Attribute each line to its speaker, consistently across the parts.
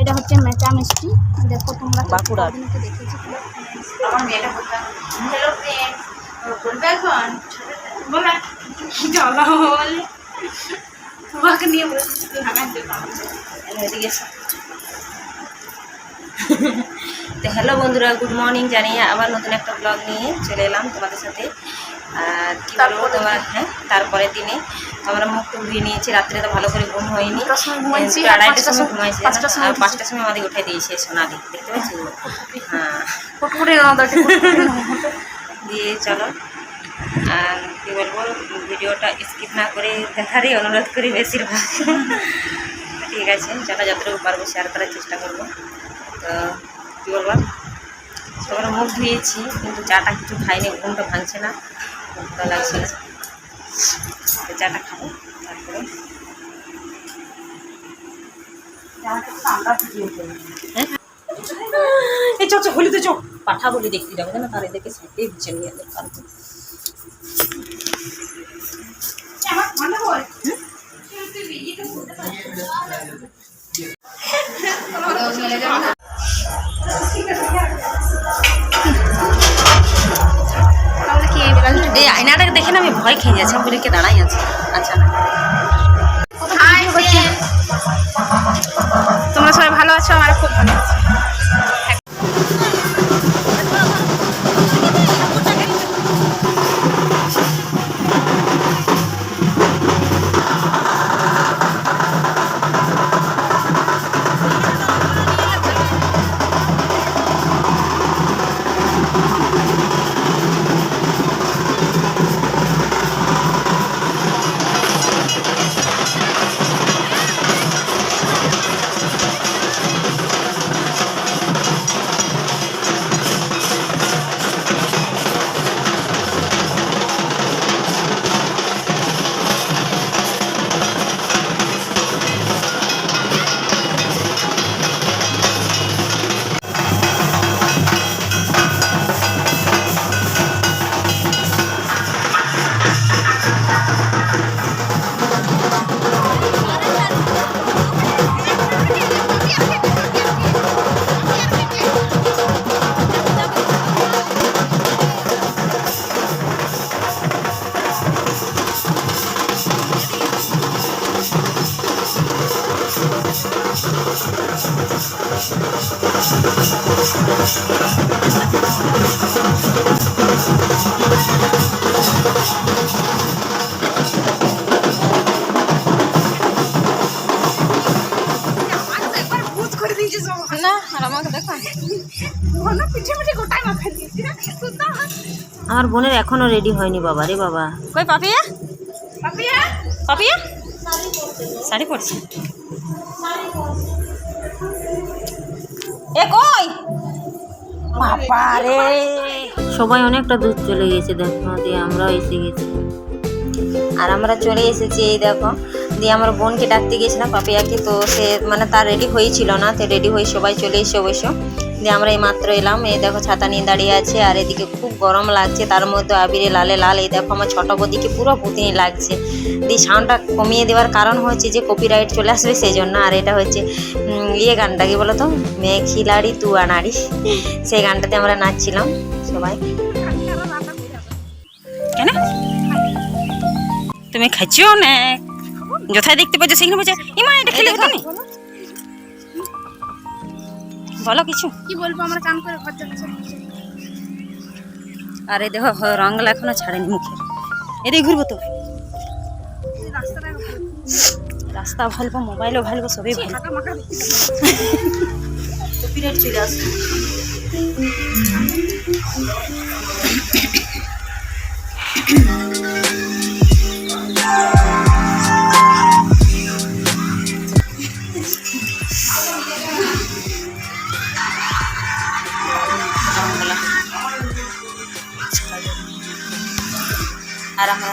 Speaker 1: এটা হচ্ছে মেচা মিষ্টি। দেখো তোমরা। কোনোদিনকে দেখেছ? কিনা?
Speaker 2: আমার মেয়েটা হ্যালো ফ্রেন্ড বলবে এখন? বলে। জ্বালা বলে। তোমাকে নিয়ে বলছি
Speaker 3: এদিকে তো হ্যালো বন্ধুরা গুড মর্নিং জানিয়ে আবার নতুন একটা ব্লগ নিয়ে চলে এলাম তোমাদের সাথে। কি বলব তোমার হ্যাঁ তারপরের দিনে আমরা মুখ টুক ধুয়ে নিয়েছি রাত্রে তো ভালো করে ঘুম হয়নি আড়াইটার
Speaker 1: পাঁচটার
Speaker 3: সময় ঘুমাইছি
Speaker 1: পাঁচটার সময়
Speaker 3: আর পাঁচটার সময় আমাদের উঠে দিয়েছে সোনালি দেখতে পাচ্ছি হ্যাঁ দিয়ে চলো আর কী বলব ভিডিওটা স্কিপ না করে দেখারই অনুরোধ করি বেশিরভাগ ঠিক আছে চলো যতটুকু পারব শেয়ার করার চেষ্টা করব তো কী বলব সবার মুখ ধুয়েছি কিন্তু চাটা কিছু খাইনি ঘুমটা ভাঙছে না ঘুমটা লাগছে? না চাটা খাব তারপরে। হ্যাঁ? এই চো চো হলিতে চো। পাঠা বলি দেখতে যাব না তার এদেরকে সাইডেই বুঝে নিয়ে পারব।
Speaker 2: আমার
Speaker 1: এই
Speaker 3: আয়নাটাকে দেখে না আমি ভয় খেয়ে যাচ্ছি আমি বলে দাঁড়াই আছি? আচ্ছা।
Speaker 1: তোমরা সবাই ভালো আছো? আমার খুব ভালো আছি।
Speaker 3: আমার বোনের এখনও রেডি হয়নি বাবা রে বাবা। কই পাপিয়া?
Speaker 2: পাপিয়া?
Speaker 3: পাপিয়া? শাড়ি পরছে। এ কই? বাবা সবাই অনেকটা দূর চলে গেছে দেখো দিয়ে আমরাও এসে গেছি। আর আমরা চলে এসেছি এই দেখো। দিয়ে আমার বোনকে ডাকতে গেছিলাম পাপিয়াকে তো সে মানে তার রেডি হয়েছিল না তো রেডি হয়ে সবাই চলে এসে অবশ্য। দিয়ে আমরা এই মাত্র এলাম। এই দেখো ছাতা নিয়ে দাঁড়িয়ে আছে আর এদিকে খুব গরম লাগছে। তার মধ্যে আবিরে লালে লাল। এই দেখো আমার ছোট বদিকে পুরো পুতিনি লাগছে। দিয়ে সাউন্ডটা কমিয়ে দেওয়ার কারণ হচ্ছে যে কপিরাইট চলে আসবে সেই জন্য আর এটা হচ্ছে ইয়ে গানটা কি বলো তো মেয়ে খিলাড়ি তু আনাড়ি সেই গানটাতে আমরা নাচছিলাম সবাই। কেন? তুমি খাইছো অনেক যথায় দেখতে পাচ্ছ সেখানে বলছে ইমা এটা খেলে বলো কিছু?
Speaker 1: কি বলব আমার কান করে ঘর
Speaker 3: আর এই দেখো রঙগুলো এখনও ছাড়েনি মুখে। এদিকে ঘুরবো তো। রাস্তা ভালবো মোবাইলও ভালবো সবই ভালো। চলে আর আমরা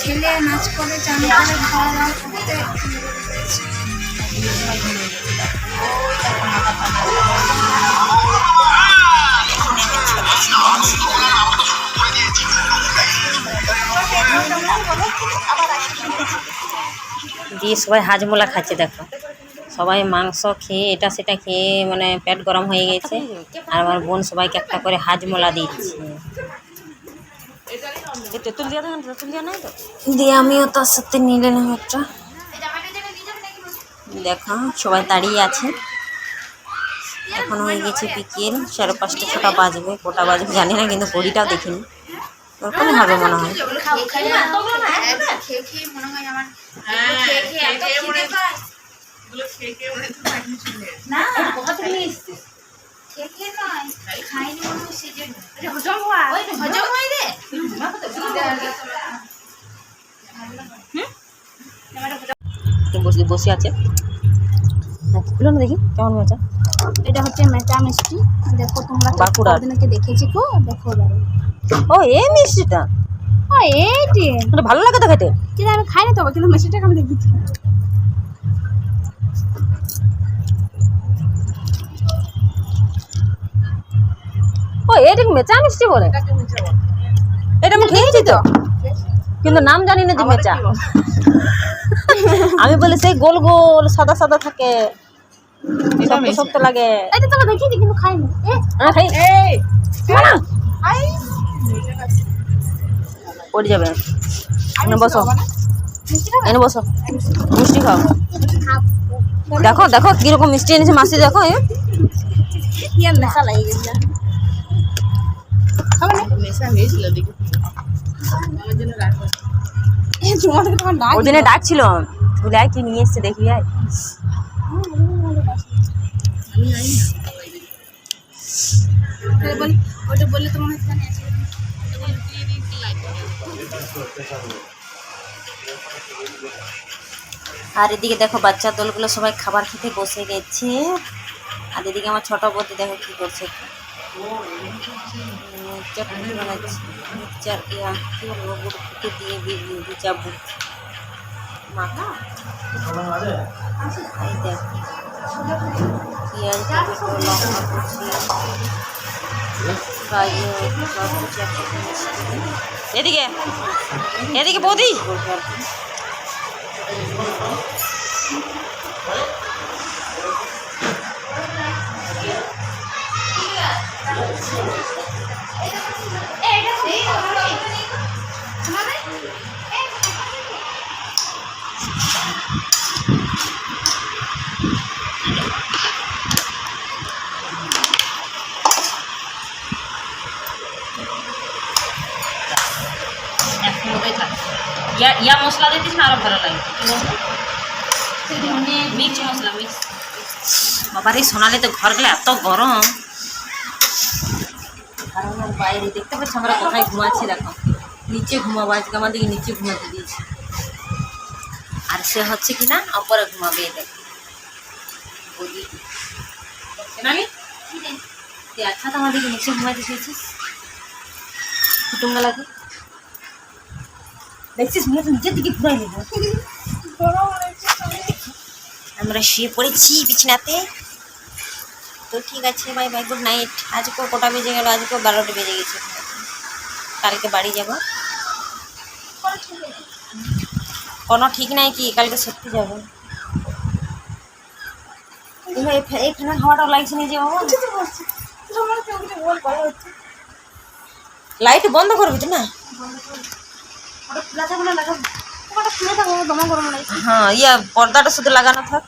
Speaker 1: ছেলে নাচ করে চান করে
Speaker 3: দিয়ে সবাই হাজমোলা খাচ্ছে দেখো। সবাই মাংস খেয়ে এটা সেটা খেয়ে মানে পেট গরম হয়ে গেছে। আর আমার বোন সবাইকে একটা করে হাজমোলা দিচ্ছে। তেঁতুল দিয়া আমিও তার সাথে নিয়ে নিলাম একটা। দেখো সবাই দাঁড়িয়ে আছে। এখন হয়ে গেছে বিকেল সাড়ে পাঁচটা ছটা বাজবে কটা বাজবে জানি না কিন্তু ঘড়িটাও দেখিনি। ওরকমই হবে মনে হয়।
Speaker 2: খেয়ে খেয়ে মনে হয় আমার। না কোথা থেকে নিয়ে খেয়ে খেয়ে নয় খাইনি মনে হয় সেজন্য হজম হয়। হজম হয় রে।
Speaker 3: বসে বসে আছে। খুলো না দেখি কেমন মজা?
Speaker 1: এটা হচ্ছে মেচা মিষ্টি। দেখো তোমরা
Speaker 3: বাঁকুড়ার।
Speaker 1: দিনকে দেখেছি কো দেখো
Speaker 3: ও এই মিষ্টিটা?
Speaker 1: ও এইটি
Speaker 3: এটা ভালো লাগে তো খেতে।
Speaker 1: কিন্তু আমি খাইনি তবে কিন্তু মিষ্টিটাকে আমি দেখেছি
Speaker 3: ও এটা মেচা মিষ্টি বলে? এটা আমি খেয়েছি তো। কিন্তু নাম জানি না যে মেচা। আমি বলি সেই গোল গোল সাদা সাদা থাকে। শক্ত শক্ত লাগে।
Speaker 1: এটা তো দেখেছি কিন্তু খাইনি। এ
Speaker 3: খাই। পড়ে যাবে। এনে বসো। এনে বসো। মিষ্টি খাও। দেখো দেখো কীরকম মিষ্টি এনেছে মাসি দেখো এ।
Speaker 1: লাগে
Speaker 3: ডাকছিল। বলে আয় কি নিয়ে এসছে দেখি আয়।
Speaker 1: ওটা বললে তোমার এখানে আছে।
Speaker 3: আর এদিকে দেখো বাচ্চা দলগুলো সবাই খাবার খেতে বসে গেছে। আর এদিকে আমার ছোট বৌদি দেখো কি করছে। উম, চটনি বানাচ্ছে। মিক্সচার ইয়া কি বলব গুড় ফুটে দিয়ে দিয়ে কিছু একসাথে এদিকে এদিকে বৌদি। ইয়া ইয়া মশলা দিতিস না আরও ভালো লাগে মিক্স মশলা মিক্স এই সোনালি তো ঘর গেলে এত গরম বাইরে। দেখতে পাচ্ছি আমরা কোথায় ঘুমাচ্ছি দেখো। নিচে ঘুমাবো আজকে আমাদেরকে নিচে ঘুমাতে দিয়েছি। আর সে হচ্ছে কি না অপরে ঘুমাবে দেখো। বলি। সোনালি? তুই আচ্ছা তো আমাদেরকে নিচে ঘুমাতে দিয়েছিস? কুটুম্ব লাগে দেখছিস মেয়ে তো নিচের দিকে ঘুরাই নেব আমরা শুয়ে পড়েছি বিছানাতে। তো ঠিক আছে বাই বাই গুড নাইট আজকেও কটা বেজে গেল? আজকেও বারোটা বেজে গেছে। কালকে বাড়ি যাব। কোনো ঠিক নাই কি? কালকে সত্যি যাব। এই হাওয়াটাও লাগছে না লাইট বন্ধ করবি তো না? হ্যাঁ ইয়া পর্দাটা শুধু লাগানো থাক।